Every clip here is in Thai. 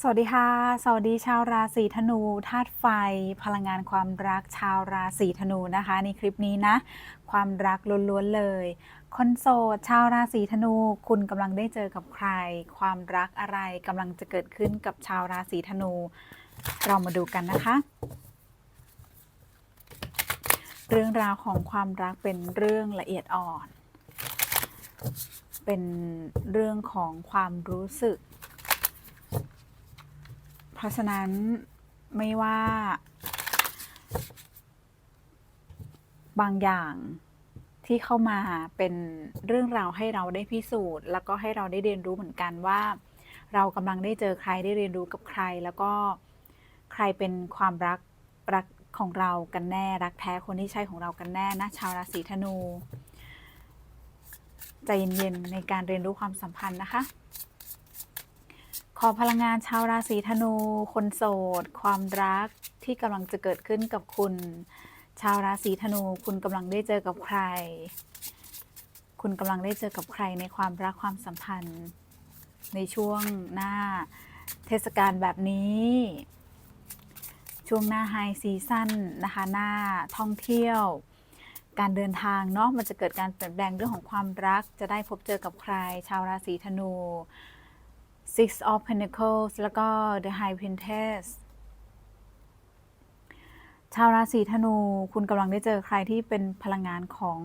สวัสดีค่ะ สวัสดีชาวราศีธนูธาตุไฟ พลังงานความรักชาวราศีธนูนะคะ ในคลิปนี้นะ ความรักล้วนๆเลย คนโสดชาวราศีธนูคุณกำลังได้เจอกับใคร ความรักอะไรกำลังจะเกิดขึ้นกับชาวราศีธนู เรามาดูกันนะคะ เรื่องราวของความรักเป็นเรื่องละเอียดอ่อน เป็นเรื่องของความรู้สึก ราะฉะนั้นไม่ว่า บางอย่างที่เข้ามาเป็นเรื่องราวให้เราได้พิสูจน์ แล้วก็ให้เราได้เรียนรู้เหมือนกันว่า เรากำลังได้เจอใครได้เรียนรู้กับใคร แล้วก็ใครเป็นความรักรักของเรากันแน่รักแท้คนที่ใช่ของเรากันแน่นะชาวราศีธนูใจเย็นๆในการเรียนรู้ความสัมพันธ์นะคะ ขอพลังงานชาวราศีธนู คนโสด ความรักที่กำลังจะเกิดขึ้นกับคุณ ชาวราศีธนู คุณกำลังได้เจอกับใคร คุณกำลังได้เจอกับใครในความรักความสัมพันธ์ ในช่วงหน้าเทศกาลแบบนี้ ช่วงหน้าไฮซีซั่นนะคะ หน้าท่องเที่ยว การเดินทางเนาะมันจะเกิดการเปลี่ยนแปลงเรื่องของความรัก จะได้พบเจอกับใคร ชาวราศีธนู Six of Pentacles แล้วก็ The High Princess ชาวราศีธนูคุณกำลังได้เจอใครที่เป็นพลังงานของ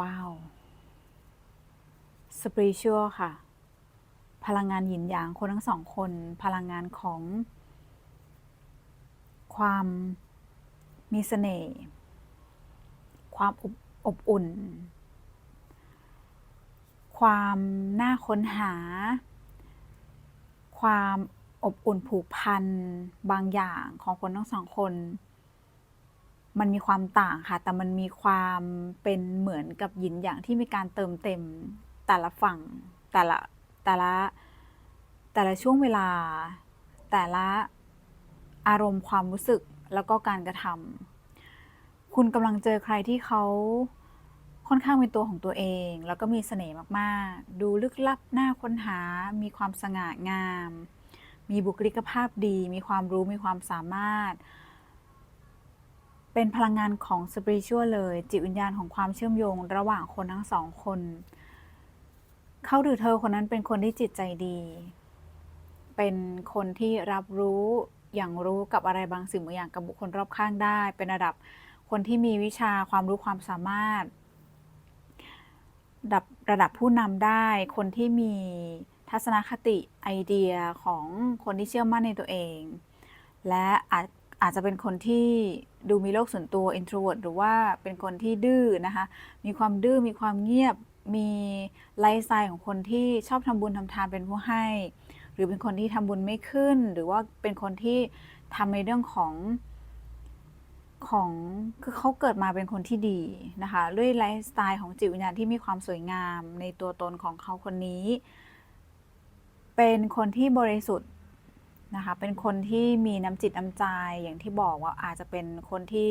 ว้าว Spiritual ค่ะ พลังงานหยินหยางคนทั้งสองคน พลังงานของ ความมีเสน่ห์ความอบอบอุ่น ความน่าค้นหา ความอบอุ่นผูกพันบางอย่างของคนทั้งสองคน มันมีความต่างค่ะ แต่มันมีความเป็นเหมือนกับหยินอย่างที่มีการเติมเต็มแต่ละฝั่งแต่ละแต่ละแต่ละช่วงเวลา แต่ละอารมณ์ความรู้สึกแล้วก็การกระทำคุณกำลังเจอใครที่เขา ค่อนข้างเป็นตัวของตัวเอง แล้วก็มีเสน่ห์มากๆ ดูลึกลับน่าค้นหา มีความสง่างาม มีบุคลิกภาพดี มีความรู้มีความสามารถ เป็นพลังงานของสปริชวเลย จิตวิญญาณของความเชื่อมโยง ระหว่างคนทั้งสองคน เขาหรือเธอคนนั้นเป็นคนที่จิตใจดี เป็นคนที่รับรู้อย่างรู้กับอะไรบางสิ่งบางอย่างกับบุคคลรอบข้างได้ เป็นระดับคนที่มีวิชาความรู้ความสามารถ ดับระดับผู้นำได้ คนที่มีทัศนคติไอเดียของคนที่เชื่อมั่นในตัวเอง และอาจอาจจะเป็นคนที่ดูมีโลกส่วนตัว introvert หรือว่าเป็นคนที่ดื้อนะคะ มีความดื้อ มีความเงียบ มีไลฟ์สไตล์ของคนที่ชอบทำบุญทำทานเป็นผู้ให้ หรือเป็นคนที่ทำบุญไม่ขึ้น หรือว่าเป็นคนที่ทำในเรื่องของ ของคือเขาเกิดมาเป็นคนที่ดีนะคะด้วยไลฟ์สไตล์ของจิตวิญญาณที่มีความสวยงามในตัวตนของเขาคนนี้ เป็นคนที่บริสุทธิ์นะคะเป็นคนที่มีน้ำจิตน้ำใจอย่างที่บอกว่าอาจจะเป็นคนที่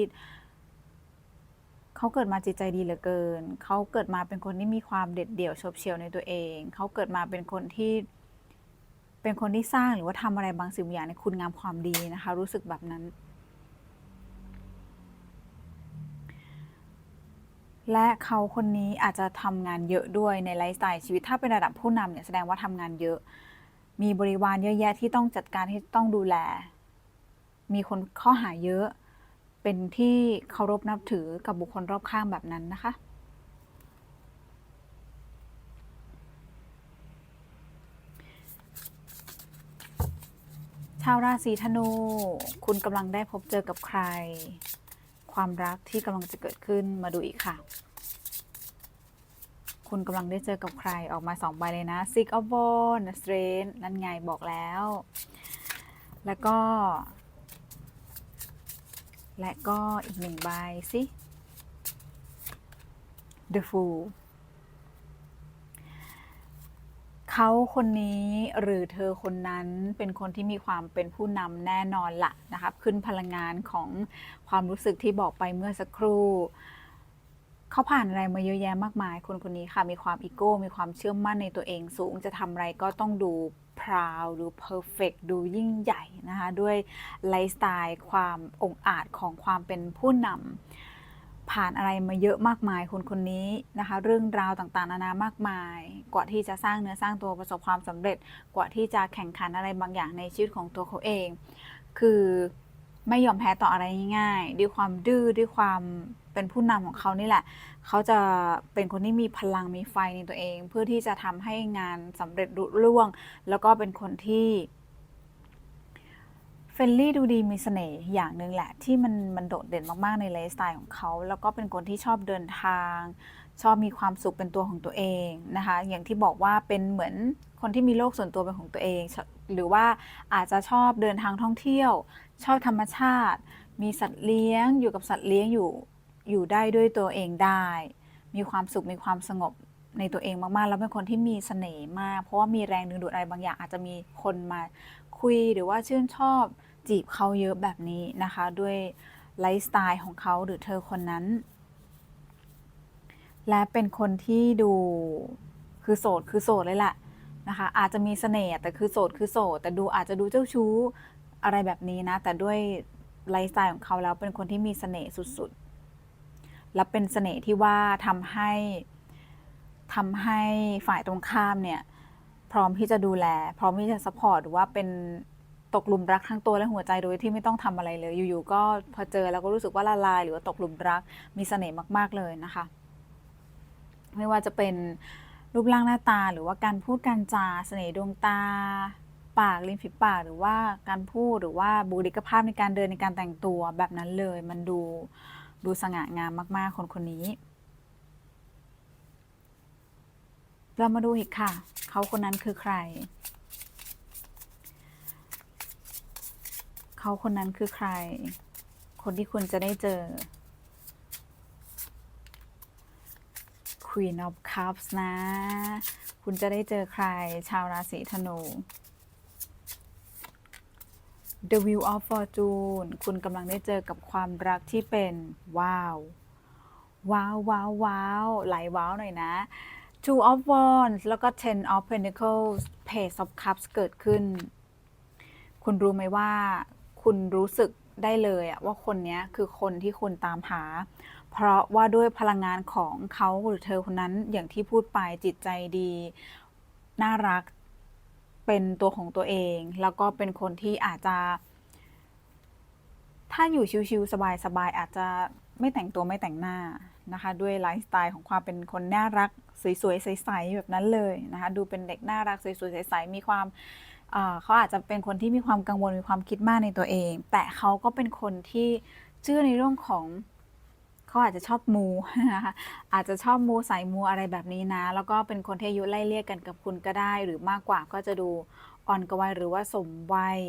เขาเกิดมาจิตใจดีเหลือเกิน เขาเกิดมาเป็นคนที่มีความเด็ดเดี่ยวชบเฉียวในตัวเอง เขาเกิดมาเป็นคนที่ เป็นคนที่สร้างหรือว่าทำอะไรบางสิ่งบางอย่างในคุณงามความดีนะคะ รู้สึกแบบนั้น และเขาคนนี้อาจจะทำงานเยอะด้วยในไลฟ์สไตล์ชีวิตถ้าเป็นระดับผู้นำเนี่ยแสดงว่าทำงานเยอะ มีบริวารเยอะแยะที่ต้องจัดการที่ต้องดูแล มีคนข้อหาเยอะ เป็นที่เคารพนับถือกับบุคคลรอบข้างแบบนั้นนะคะ ชาวราศีธนู คุณกำลังได้พบเจอกับใคร ความรักที่กำลังจะเกิดขึ้นมาดูอีกค่ะ คุณกำลังได้เจอกับใครออกมาสองใบเลยนะ Six of Wands Strength นั่นไงบอกแล้ว แล้วก็ และก็อีกหนึ่งใบสิ The Fool เขาคนนี้หรือเธอคนนั้นเป็นคนที่มีความเป็นผู้นำแน่นอนละนะคะขึ้นพลังงานของ ความรู้สึกที่บอกไปเมื่อสักครู่ เขาผ่านอะไรมาเยอะแยะมากมาย คนคนนี้ค่ะ มีความอีโก้ มีความเชื่อมั่นในตัวเองสูง จะทำอะไรก็ต้องดู proud ดู perfect ดูยิ่งใหญ่นะคะ ด้วยไลฟ์สไตล์ความองอาจของความเป็นผู้นำผ่านอะไรมาเยอะมากมายคนคนนี้นะคะ เรื่องราวต่างๆนานามากมาย กว่าที่จะสร้างเนื้อสร้างตัวประสบความสำเร็จ กว่าที่จะแข่งขันอะไรบางอย่างในชีวิตของตัวเขาเอง คือ ไม่ยอมแพ้ต่ออะไรง่ายๆด้วยความดื้อด้วยความเป็นผู้นำของเขานี่แหละ เขาจะเป็นคนที่มีพลังมีไฟในตัวเอง เพื่อที่จะทำให้งานสำเร็จรุล่วง แล้วก็เป็นคนที่เฟรนลี่ดูดีมีเสน่ห์อย่างหนึ่งแหละ ที่มันมันโดดเด่นมากๆในไลฟ์สไตล์ของเขา แล้วก็เป็นคนที่ชอบเดินทาง ชอบมีความสุขเป็นตัวของตัวเองนะคะ อย่างที่บอกว่าเป็นเหมือนคนที่มีโลกส่วนตัวเป็นของตัวเอง หรือว่าอาจจะชอบเดินทางท่องเที่ยว ชอบธรรมชาติ มีสัตว์เลี้ยงอยู่กับสัตว์เลี้ยงอยู่อยู่ได้ด้วยตัวเองได้ มีความสุขมีความสงบในตัวเองมากๆ แล้วเป็นคนที่มีเสน่ห์มาก เพราะว่ามีแรงดึงดูดอะไรบางอย่างอาจจะมีคนมาคุยหรือว่าชื่นชอบจีบเขาเยอะแบบนี้นะคะ ด้วยไลฟ์สไตล์ของเขาหรือเธอคนนั้น และเป็นคนที่ดูคือโสดคือโสดเลยแหละนะคะอาจจะมีเสน่ห์แต่คือโสดคือโสดแต่ดูอาจจะดูเจ้าชู้ อะไรแบบนี้นะ แต่ด้วยไลฟ์สไตล์ของเขาแล้วเป็นคนที่มีเสน่ห์สุดๆ และเป็นเสน่ห์ที่ว่าทำให้ทำให้ฝ่ายตรงข้ามเนี่ยพร้อมที่จะดูแล พร้อมที่จะซัพพอร์ตหรือว่าเป็นตกหลุมรักทั้งตัวและหัวใจโดยที่ไม่ต้องทำอะไรเลย อยู่ๆก็พอเจอแล้วก็รู้สึกว่าละลาย หรือว่าตกหลุมรักมีเสน่ห์มาก ๆเลยนะคะ ไม่ว่าจะเป็นรูปร่างหน้าตาหรือว่าการพูดการจาเสน่ห์ดวงตา ปากริมฝีปากหรือว่าการพูดหรือว่าบุคลิกภาพในการเดินในการแต่งตัวแบบนั้นเลย มันดูดูสง่างามมากๆ คนคนนี้ เรามาดูอีกค่ะ เขาคนนั้นคือใคร เขาคนนั้นคือใคร คนที่คุณจะได้เจอ Queen of Cups นะ คุณจะได้เจอใคร ชาวราศีธนู The Wheel of Fortune คุณกำลังได้เจอกับความรักที่เป็น ว้าว ว้าวว้าวว้าวไหลว้าวหน่อยนะ Two of Wands แล้วก็ Ten of Pentacles Page of Cups เกิดขึ้น คุณรู้ไหมว่า คุณรู้สึกได้เลยอะว่าคนนี้คือคนที่คุณตามหา เพราะว่าด้วยพลังงานของเขาหรือเธอคนนั้นอย่างที่พูดไปจิตใจดี น่ารัก เป็นตัวของตัวเอง แล้วก็เป็นคนที่อาจจะ ถ้าอยู่ชิวๆสบายๆอาจจะไม่แต่งตัวไม่แต่งหน้านะคะ ด้วยไลฟ์สไตล์ของความเป็นคนน่ารักสวยๆใสๆแบบนั้นเลยนะคะดูเป็นเด็กน่ารักสวยๆใสๆมีความเขาอาจจะเป็นคนที่มีความกังวลมีความคิดมากในตัวเอง แต่เขาก็เป็นคนที่เชื่อในเรื่องของ เขาอาจจะชอบมูนะคะอาจจะชอบมูสายมูอะไรแบบนี้นะ แล้วก็เป็นคนที่อายุไล่เลี่ยกันกับคุณก็ได้ หรือมากกว่าก็จะดูอ่อนกวัยหรือว่าสมวัย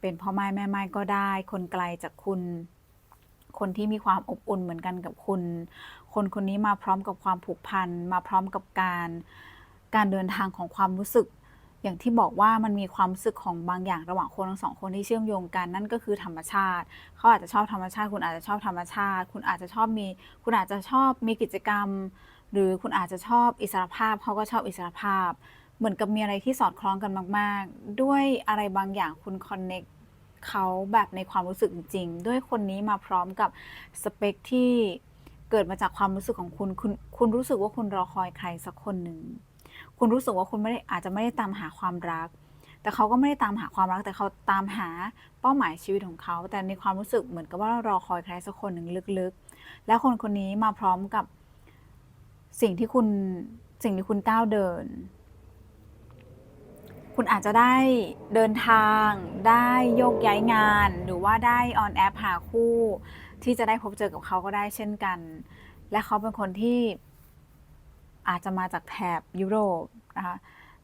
เป็นพ่อไม้แม่ไม้ก็ได้ คนไกลจากคุณ คนที่มีความอบอุ่นเหมือนกันกับคุณ คนคนนี้มาพร้อมกับความผูกพัน มาพร้อมกับการการเดินทางของความรู้สึก อย่างที่บอกว่ามันมีความรู้สึกของบางอย่างระหว่างคนทั้งสองคนที่เชื่อมโยงกันนั่นก็คือธรรมชาติ เขาอาจจะชอบธรรมชาติ คุณอาจจะชอบธรรมชาติ คุณอาจจะชอบมี คุณอาจจะชอบมีกิจกรรม หรือคุณอาจจะชอบอิสรภาพ เขาก็ชอบอิสรภาพ เหมือนกับมีอะไรที่สอดคล้องกันมาก ๆ ด้วยอะไรบางอย่างคุณคอนเน็กเขาแบบในความรู้สึกจริง ด้วยคนนี้มาพร้อมกับสเปคที่เกิดมาจากความรู้สึกของคุณ คุณ คุณรู้สึกว่าคุณรอคอยใครสักคนหนึ่ง คุณรู้สึกว่าคุณไม่ได้อาจจะไม่ได้ตามหาความรัก แต่เขาก็ไม่ได้ตามหาความรัก แต่เขาตามหาเป้าหมายชีวิตของเขา แต่ในความรู้สึกเหมือนกับว่ารอคอยใครสักคนหนึ่งลึกๆ และคนคนนี้มาพร้อมกับสิ่งที่คุณสิ่งที่คุณก้าวเดิน คุณอาจจะได้เดินทาง ได้โยกย้ายงาน หรือว่าได้ออนแอปหาคู่ ที่จะได้พบเจอกับเขาก็ได้เช่นกัน และเขาเป็นคนที่ อาจจะมาจากแถบยุโรปนะคะ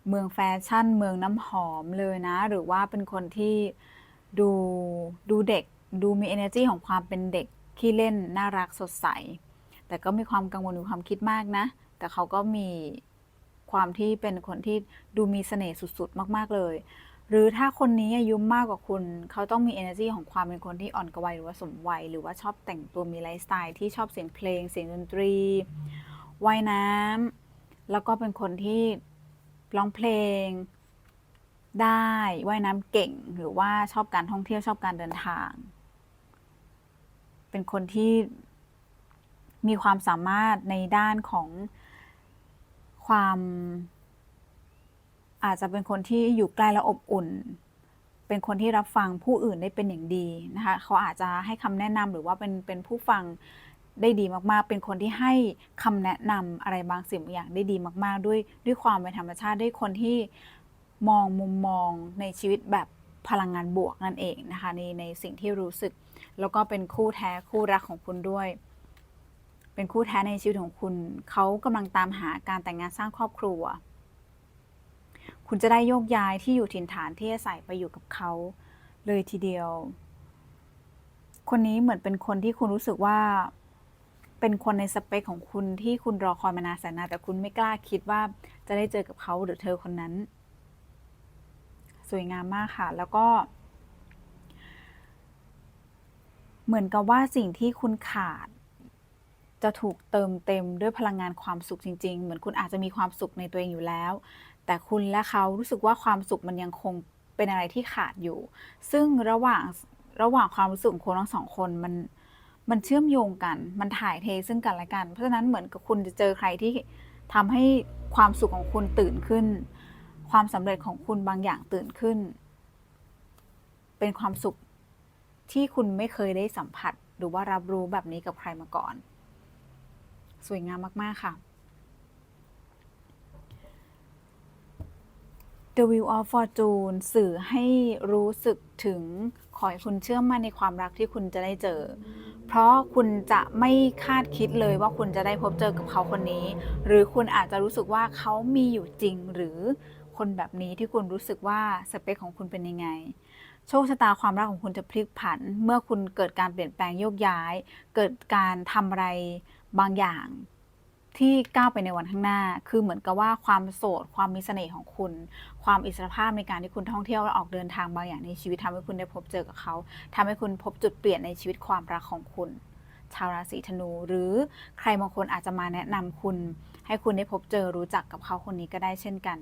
เมืองแฟชั่น เมืองน้ำหอมเลยนะ หรือว่าเป็นคนที่ดูดูเด็กดูมี energy ของความเป็นเด็กขี้เล่นน่ารักสดใส แต่ก็มีความกังวลมีความคิดมากนะ แต่เขาก็มีความที่เป็นคนที่ดูมีเสน่ห์สุดๆ มาก ๆ เลย หรือถ้าคนนี้อายุมากกว่าคุณ เขาต้องมี energy ของความเป็นคนที่อ่อนกวัยหรือว่าสมวัย หรือว่าชอบแต่งตัวมีไลฟ์สไตล์ที่ชอบเสียงเพลงเสียงดนตรี ว่ายน้ำแล้วก็เป็นคนที่ร้องเพลงได้ว่ายน้ำเก่งหรือว่าชอบการท่องเที่ยวชอบการเดินทาง เป็นคนที่มีความสามารถในด้านของความ อาจจะเป็นคนที่อยู่ใกล้และอบอุ่น เป็นคนที่รับฟังผู้อื่นได้เป็นอย่างดีนะคะเขาอาจจะให้คำแนะนำหรือว่าเป็นเป็นผู้ฟัง ได้ดีมากๆ เป็นคนที่ให้คำแนะนำอะไรบางสิ่งบางอย่างได้ดีมาก ๆ ด้วยด้วยความเป็นธรรมชาติด้วยคนที่มองมุมมองในชีวิตแบบพลังงานบวกนั่นเองนะคะในในสิ่งที่รู้สึก แล้วก็เป็นคู่แท้คู่รักของคุณด้วย เป็นคู่แท้ในชีวิตของคุณเขากำลังตามหาการแต่งงานสร้างครอบครัว คุณจะได้โยกย้ายที่อยู่ถิ่นฐานที่อาศัยไปอยู่กับเขาเลยทีเดียว คนนี้เหมือนเป็นคนที่คุณรู้สึกว่า เป็นคนในสเปคของคุณที่คุณรอคอยมานานแสนนานแต่คุณไม่กล้าคิดว่าจะได้เจอกับเขาหรือเธอคนนั้น สวยงามมากค่ะ แล้วก็ เหมือนกับว่าสิ่งที่คุณขาด จะถูกเติมเต็มด้วยพลังงานความสุขจริง ๆ เหมือนคุณอาจจะมีความสุขในตัวเองอยู่แล้ว แต่คุณและเขารู้สึกว่าความสุขมันยังคงเป็นอะไรที่ขาดอยู่ ซึ่งระหว่างระหว่างความรู้สึกของคนทั้งสองคนมัน มันเชื่อมโยงกัน มันถ่ายเทซึ่งกันและกัน เพราะฉะนั้นเหมือนกับคุณจะเจอใครที่ทำให้ความสุขของคุณตื่นขึ้น ความสำเร็จของคุณบางอย่างตื่นขึ้น เป็นความสุขที่คุณไม่เคยได้สัมผัส หรือว่ารับรู้แบบนี้กับใครมาก่อน สวยงามมาก ๆ ค่ะ The Wheel of Fortune สื่อให้รู้สึกถึงขอให้คุณเชื่อมั่นในความรักที่คุณจะได้เจอ เพราะคุณจะไม่คาดคิดเลยว่าคุณจะได้พบเจอกับเขาคนนี้ หรือคุณอาจจะรู้สึกว่าเขามีอยู่จริง หรือคนแบบนี้ที่คุณรู้สึกว่าสเปคของคุณเป็นยังไง โชคชะตาความรักของคุณจะพลิกผัน เมื่อคุณเกิดการเปลี่ยนแปลงโยกย้าย เกิดการทำอะไรบางอย่าง ที่ก้าวไปในวันข้างหน้า คือเหมือนกับว่าความโสด ความมีเสน่ห์ของคุณ ความอิสรภาพในการที่คุณท่องเที่ยวและออกเดินทางบางอย่างในชีวิตทำให้คุณได้พบเจอกับเขาทำให้คุณพบจุดเปลี่ยนในชีวิตความรักของคุณ ชาวราศีธนู หรือใครบางคนอาจจะมาแนะนำคุณ ให้คุณได้พบเจอรู้จักกับเขาคนนี้ก็ได้เช่นกัน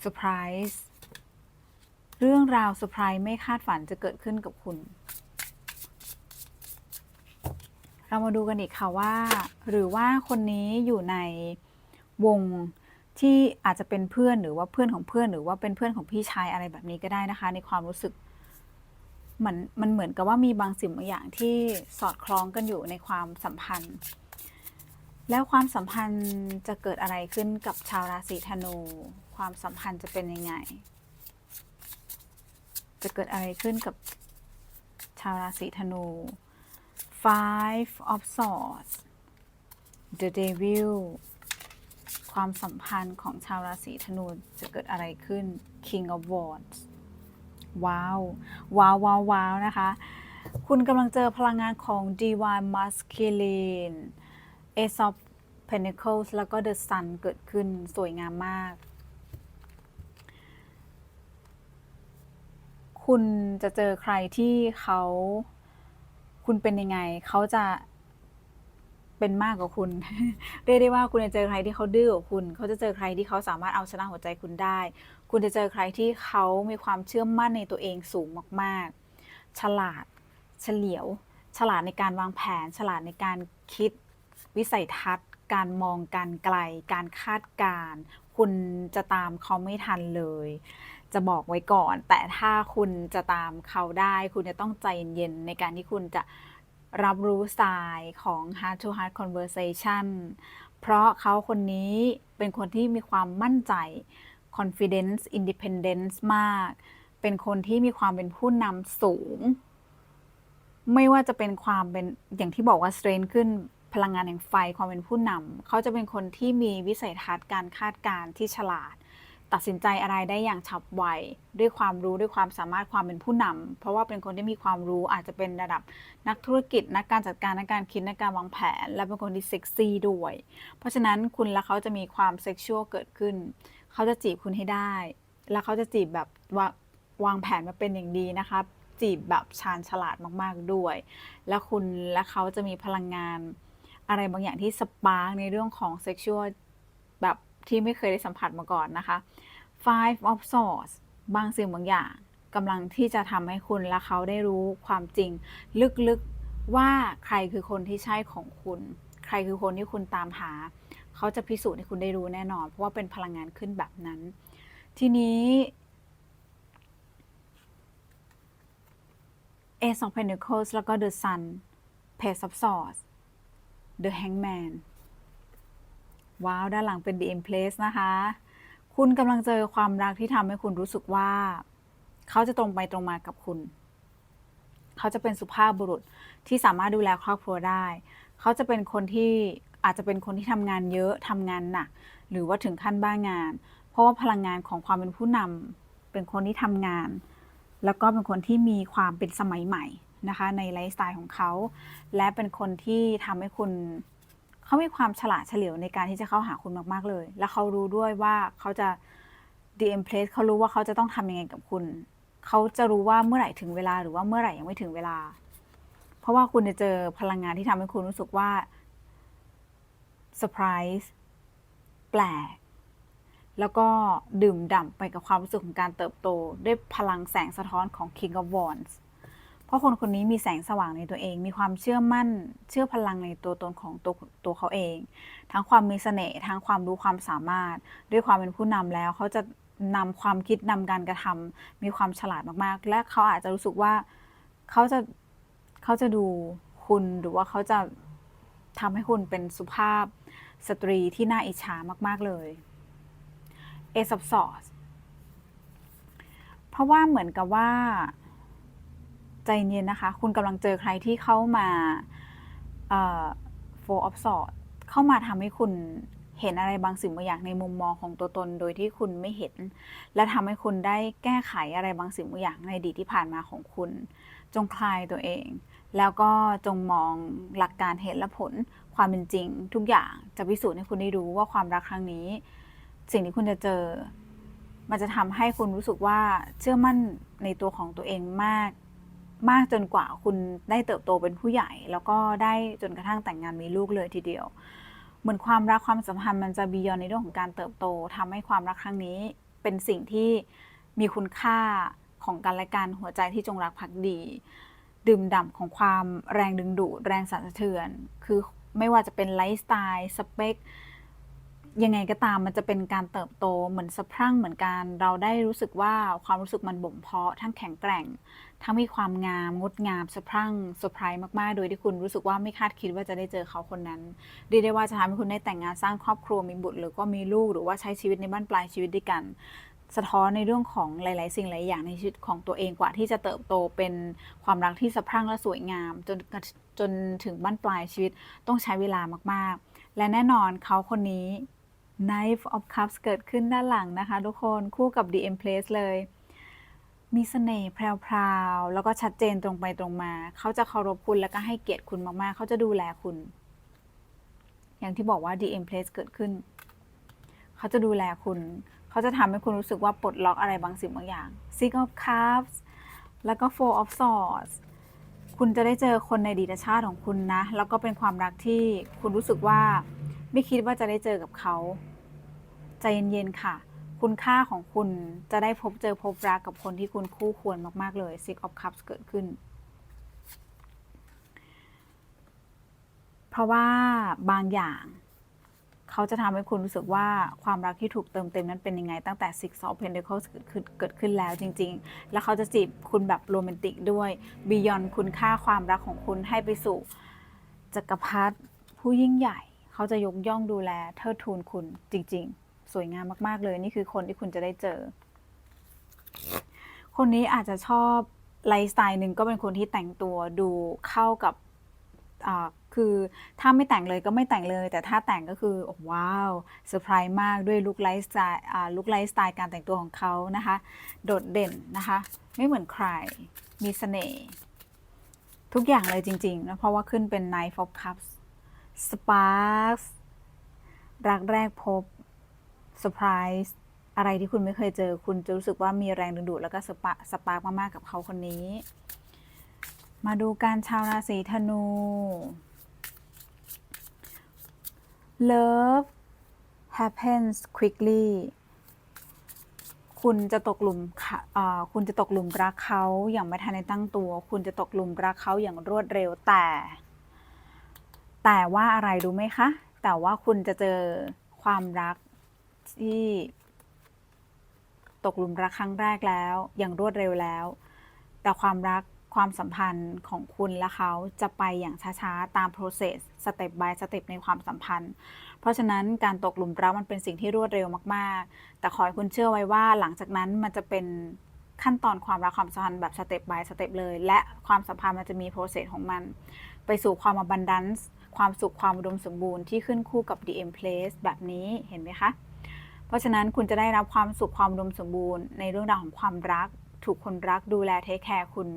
เซอร์ไพรส์เรื่องราวเซอร์ไพรส์ไม่คาดฝันจะเกิดขึ้นกับคุณ เรามาดูกันอีกค่ะว่า หรือว่าคนนี้อยู่ในวงที่อาจจะเป็นเพื่อนหรือว่าเพื่อนของเพื่อน หรือว่าเป็นเพื่อนของพี่ชายอะไรแบบนี้ก็ได้นะคะ ในความรู้สึกมือนมันเหมือนกับว่ามีบางสิ่งบางอย่างที่สอดคล้องกันอยู่ในความสัมพันธ์ แล้วความสัมพันธ์จะเกิดอะไรขึ้นกับชาวราศีธนู ความสัมพันธ์จะเป็นยังไง จะเกิดอะไรขึ้นกับชาวราศีธนู Five of Swords The Devil ความสัมพันธ์ของชาวราศีธนูจะเกิดอะไรขึ้น King of Wands ว้าว ว้าวว้าววาวนะคะ คุณกำลังเจอพลังงานของ Divine Masculine Ace of Pentacles แล้วก็ The Sun เกิดขึ้นสวยงามมาก คุณจะเจอใครที่เขา คุณเป็นยังไง เขาจะเป็นมากกว่าคุณ เรียกได้ว่าคุณจะเจอใครที่เขาดื้อกว่าคุณ เขาจะเจอใครที่เขาสามารถเอาชนะหัวใจคุณได้ คุณจะเจอใครที่เขามีความเชื่อมั่นในตัวเองสูงมากๆ ฉลาด เฉลียว ฉลาดในการวางแผน ฉลาดในการคิด วิสัยทัศน์ การมองการไกล การคาดการณ์คุณจะตามเขาไม่ทันเลย จะบอกไว้ก่อน แต่ถ้าคุณจะตามเขาได้ คุณจะต้องใจเย็นในการที่คุณจะรับรู้สายของ heart to heart conversation เพราะเขาคนนี้เป็นคนที่มีความมั่นใจ confidence independence มาก เป็นคนที่มีความเป็นผู้นำสูง ไม่ว่าจะเป็นความเป็นอย่างที่บอกว่า strength ขึ้นพลังงานแห่งไฟความเป็นผู้นำเขาจะเป็นคนที่มีวิสัยทัศน์การคาดการณ์ที่ฉลาด ตัดสินใจอะไรได้อย่างฉับไวด้วยความรู้ด้วยความสามารถความเป็นผู้นำเพราะว่าเป็นคนที่มีความรู้อาจจะเป็นระดับนักธุรกิจ นักการจัดการนักการคิดนักการวางแผน และเป็นคนที่เซ็กซี่ด้วย เพราะฉะนั้นคุณและเขาจะมีความเซ็กชวลเกิดขึ้น เขาจะจีบคุณให้ได้ แล้วเขาจะจีบแบบวาวางแผนมาเป็นอย่างดีนะคะจีบแบบชาญฉลาดมากๆด้วย และคุณและเขาจะมีพลังงาน อะไรบางอย่างที่สปาร์กในเรื่องของเซ็กชวลแบบ ที่ไม่เคยได้สัมผัสมาก่อนนะคะ Five of Swords บางสิ่งบางอย่างกำลังที่จะทำให้คุณและเขาได้รู้ความจริง ลึกๆว่าใครคือคนที่ใช่ของคุณ ใครคือคนที่คุณตามหา เขาจะพิสูจน์ให้คุณได้รู้แน่นอน เพราะว่าเป็นพลังงานขึ้นแบบนั้น ทีนี้ Ace of Pentacles แล้วก็ The Sun Page of Swords The Hangman ว้าว ด้านหลังเป็น The Empress นะคะ คุณกำลังเจอความรักที่ทำให้คุณรู้สึกว่า เขาจะตรงไปตรงมากับคุณ เขาจะเป็นสุภาพบุรุษที่สามารถดูแลครอบครัวได้ เขาจะเป็นคนที่อาจจะเป็นคนที่ทำงานเยอะทำงานหนัก หรือว่าถึงขั้นบ้างาน เพราะว่าพลังงานของความเป็นผู้นำเป็นคนที่ทำงาน แล้วก็เป็นคนที่มีความเป็นสมัยใหม่นะคะ ในไลฟ์สไตล์ของเขา และเป็นคนที่ทำให้คุณ เขามีความฉลาดเฉลียวในการที่จะเข้าหาคุณมาก ๆ เลย และเขารู้ด้วยว่าเขาจะ d m p l a c e เขารู้ว่าเขาจะต้องทำยังไงกับคุณ เขาจะรู้ว่าเมื่อไหร่ถึงเวลาหรือว่าเมื่อไหร่ยังไม่ถึงเวลา เพราะว่าคุณจะเจอพลังงานที่ทำให้คุณรู้สึกว่าเซอร์ไพรส์แปลก แล้วก็ดื่มด่ำไปกับความรู้สึกของการเติบโต ด้วยพลังแสงสะท้อนของ King of Wands เพราะคนคนนี้มีแสงสว่างในตัวเอง มีความเชื่อมั่น เชื่อพลังในตัวตนของตัวตัวเขาเอง ทั้งความมีเสน่ห์ ทั้งความรู้ความสามารถ ด้วยความเป็นผู้นำแล้วเขาจะนำความคิดนำการกระทำมีความฉลาดมากๆ และเขาอาจจะรู้สึกว่าเขาจะเขาจะดูคุณหรือว่าเขาจะทำให้คุณเป็นสุภาพสตรีที่น่าอิจฉามาก ๆ เลย Ace of Swords เพราะว่าเหมือนกับว่า ใจเย็นนะคะ คุณกำลังเจอใครที่เข้ามาเอ่อ Four of sort เข้ามาทำให้คุณเห็นอะไรบางสิ่งบางอย่างในมุมมองของตัวตนโดยที่คุณไม่เห็น และทำให้คุณได้แก้ไขอะไรบางสิ่งบางอย่างในอดีตที่ผ่านมาของคุณ จงคลายตัวเอง แล้วก็จงมองหลักการเหตุและผลความเป็นจริง ทุกอย่างจะพิสูจน์ให้คุณได้รู้ว่าความรักครั้งนี้ สิ่งที่คุณจะเจอ มันจะทำให้คุณรู้สึกว่าเชื่อมั่นในตัวของตัวเองมาก มากจนกว่าคุณได้เติบโตเป็นผู้ใหญ่ แล้วก็ได้จนกระทั่งแต่งงานมีลูกเลยทีเดียว เหมือนความรักความสัมพันธ์มันจะบียอนในเรื่องของการเติบโตทำให้ความรักครั้งนี้ เป็นสิ่งที่มีคุณค่าของกันและกันหัวใจที่จงรักภักดี ดื่มด่ำของความแรงดึงดูดแรงสั่นสะเทือน คือไม่ว่าจะเป็นไลฟ์สไตล์สเปค ยังไงก็ตามมันจะเป็นการเติบโตเหมือนสะพรั่งเหมือนกัน เราได้รู้สึกว่าความรู้สึกมันบ่มเพาะทั้งแข็งแกร่ง ทั้งมีความงามงดงามสะพรั่งเซอร์ไพรส์มากๆ โดยที่คุณรู้สึกว่าไม่คาดคิดว่าจะได้เจอเขาคนนั้นเรียกได้ว่าจะทำให้คุณได้แต่งงานสร้างครอบครัวมีบุตรหรือก็มีลูกหรือว่าใช้ชีวิตในบ้านปลายชีวิตด้วยกันสะท้อนในเรื่องของหลาย ๆ สิ่งหลายอย่างในชีวิตของตัวเองกว่าที่จะเติบโตเป็นความรักที่สะพรั่งและสวยงาม จนจนถึงบ้านปลายชีวิตต้องใช้เวลามากๆ และแน่นอนเขาคนนี้ Knife of Cups เกิดขึ้นด้านหลังนะคะ ทุกคนคู่กับ The Empress เลย มีเสน่ห์แพรวๆ แล้วก็ชัดเจนตรงไปตรงมา เขาจะเคารพคุณแล้วก็ให้เกียรติคุณมากๆ เขาจะดูแลคุณ อย่างที่บอกว่า The Empress เกิดขึ้น เขาจะดูแลคุณ เขาจะทำให้คุณรู้สึกว่าปลดล็อกอะไรบางสิ่งบางอย่าง Six of Cups แล้วก็ Four of Swords คุณจะได้เจอคนในดีตชาติของคุณนะ แล้วก็เป็นความรักที่คุณรู้สึกว่า ไม่คิดว่าจะได้เจอกับเขา ใจเย็นๆค่ะ คุณค่าของคุณจะได้พบเจอพบรักกับคนที่คุณคู่ควรมาก ๆ เลย Six of Cups เกิดขึ้น เพราะว่าบางอย่างเขาจะทำให้คุณรู้สึกว่าความรักที่ถูกเติมเต็มนั้นเป็นยังไง ตั้งแต่ Six of Pentacles เกิดขึ้นเกิดขึ้นแล้วจริง ๆ แล้วเขาจะจีบคุณแบบโรแมนติกด้วย Beyond คุณค่าความรักของคุณให้ไปสู่จักรพรรดิผู้ยิ่งใหญ่ เขาจะยกย่องดูแลเทิดทูนคุณจริง ๆ สวยงามมากๆเลย นี่คือคนที่คุณจะได้เจอ คนนี้อาจจะชอบไลฟ์สไตล์หนึ่งก็เป็นคนที่แต่งตัวดูเข้ากับคือถ้าไม่แต่งเลยก็ไม่แต่งเลย แต่ถ้าแต่งก็คือโอ้ว้าวเซอร์ไพรส์มากด้วยลุคไลฟ์สไตล์ลุคไลฟ์สไตล์การแต่งตัวของเขานะคะ โดดเด่นนะคะ ไม่เหมือนใครมีเสน่ห์ทุกอย่างเลยจริงๆนะเพราะว่าขึ้นเป็น Knight of Cups Sparks รักแรกพบ เซอร์ไพรส์อะไรที่คุณไม่เคยเจอ คุณจะรู้สึกว่ามีแรงดึงดูดแล้วก็สปาสปาร์กมาก ๆ กับเขาคนนี้ มาดูการชาวราศีธนู Love happens quickly คุณจะตกหลุมคุณจะตกหลุมรักเขาอย่างไม่ทันได้ตั้งตัว คุณจะตกหลุมรักเขาอย่างรวดเร็วแต่ แต่ว่าอะไรรู้ไหมคะ แต่ว่าคุณจะเจอความรัก ที่ตกหลุมรักครั้งแรกแล้ว อย่างรวดเร็วแล้ว แต่ความรักความสัมพันธ์ของคุณและเขาจะไปอย่างช้าๆ ตาม process สเต็ป by สเต็ปในความสัมพันธ์ เพราะฉะนั้นการตกหลุมรักมันเป็นสิ่งที่รวดเร็วมากๆ แต่ขอให้คุณเชื่อไว้ว่าหลังจากนั้นมันจะเป็นขั้นตอนความรักความสัมพันธ์แบบสเต็ป by สเต็ปเลย และความสัมพันธ์มันจะมี process ของมัน ไปสู่ความ abundance ความสุขความอุดมสมบูรณ์ที่ขึ้นคู่กับ DM Place แบบนี้เห็นไหมคะ เพราะฉะนั้นคุณจะได้รับความสุขความอุดมสมบูรณ์ในเรื่องราวของความรัก ถูกคนรักดูแลเทคแคร์คุณ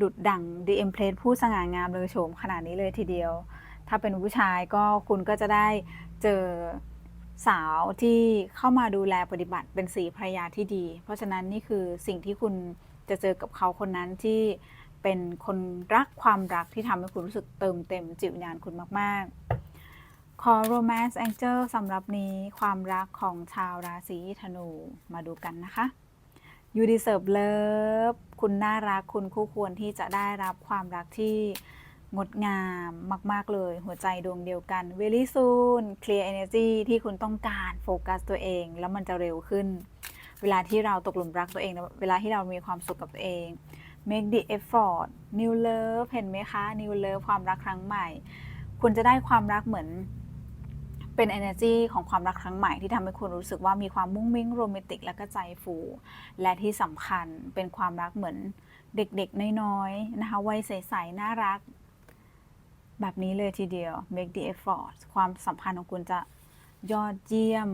ดุดดั่ง DM Place ผู้สง่างามเลยโฉมขนาดนี้เลยทีเดียว ถ้าเป็นผู้ชายก็คุณก็จะได้เจอสาวที่เข้ามาดูแลปฏิบัติเป็นสีภรรยาที่ดี เพราะฉะนั้นนี่คือสิ่งที่คุณจะเจอกับเขาคนนั้นที่เป็นคนรักความรักที่ทำให้คุณรู้สึกเติมเต็มจิตวิญญาณคุณมาก ๆ ขอ Romance Angel สำหรับนี้ความรักของชาวราศีธนูมาดูกันนะคะ You deserve love คุณน่ารักคุณคู่ควรที่จะได้รับความรักที่งดงามมาก ๆ เลย หัวใจดวงเดียวกัน Very soon clear energy ที่คุณต้องการโฟกัสตัวเอง แล้วมันจะเร็วขึ้น เวลาที่เราตกหลุมรักตัวเอง เวลาที่เรามีความสุขกับตัวเอง make the effort new love เห็นไหมคะ new love ความรักครั้งใหม่ คุณจะได้ความรักเหมือน เป็น energy ของความรักครั้งใหม่ที่ทำให้คุณรู้สึกว่ามีความมุ้งมิ้งโรแมนติกและก็ใจฟู และที่สำคัญเป็นความรักเหมือนเด็กๆ น้อยๆ นะคะวัยใสๆ น่ารัก แบบนี้เลยทีเดียว make the effort ความสัมพันธ์ของคุณจะยอดเยี่ยม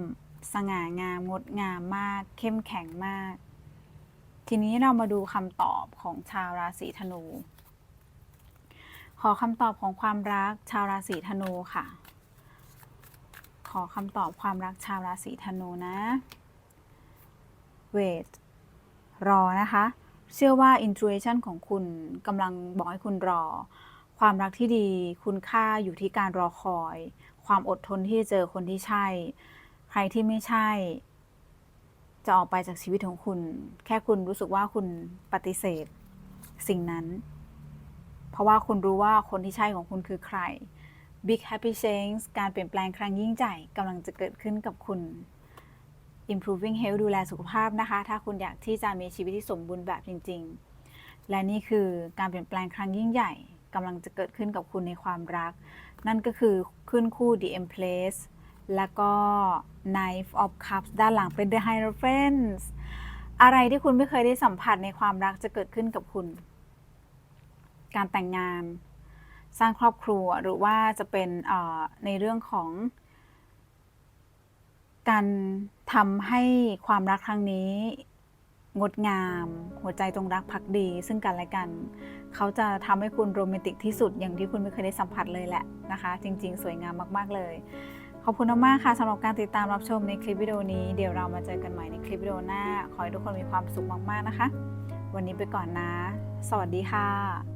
สง่างาม งดงามมาก เข้มแข็งมาก ทีนี้เรามาดูคำตอบของชาวราศีธนู ขอคำตอบของความรักชาวราศีธนูค่ะ อคำตอบความรักชาวราศีธนูนะเวทรอนะคะ เชื่อว่า intuition ของคุณกำลังบอกให้คุณรอ ความรักที่ดีคุณค่าอยู่ที่การรอคอย ความอดทนที่จะเจอคนที่ใช่ ใครที่ไม่ใช่ จะออกไปจากชีวิตของคุณ แค่คุณรู้สึกว่าคุณปฏิเสธสิ่งนั้น เพราะว่าคุณรู้ว่าคนที่ใช่ของคุณคือใคร Big Happy Change การเปลี่ยนแปลงครั้งยิ่งใหญ่กำลังจะเกิดขึ้นกับคุณ Improving Health ดูแลสุขภาพนะคะ ถ้าคุณอยากที่จะมีชีวิตที่สมบูรณ์แบบจริง ๆ และนี่คือการเปลี่ยนแปลงครั้งยิ่งใหญ่กำลังจะเกิดขึ้นกับคุณในความรัก นั่นก็คือขึ้นคู่ The Empress แล้วก็ Knife of Cups ด้านหลังเป็น The Hierophant อะไรที่คุณไม่เคยได้สัมผัสในความรักจะเกิดขึ้นกับคุณ การแต่งงาน สร้างครอบครัวหรือว่าจะเป็นในเรื่องของ การทำให้ความรักครั้งนี้ งดงาม หัวใจจงรักภักดี ซึ่งกันและกัน เขาจะทำให้คุณโรแมนติกที่สุดอย่างที่คุณไม่เคยได้สัมผัสเลยแหละนะคะ จริง ๆ สวยงามมากๆเลยขอบคุณมากๆค่ะสำหรับการติดตามรับชมในคลิปวิดีโอนี้ เดี๋ยวเรามาเจอกันใหม่ในคลิปวิดีโอหน้า ขอให้ทุกคนมีความสุขมาก ๆ นะคะ วันนี้ไปก่อนนะ สวัสดีค่ะ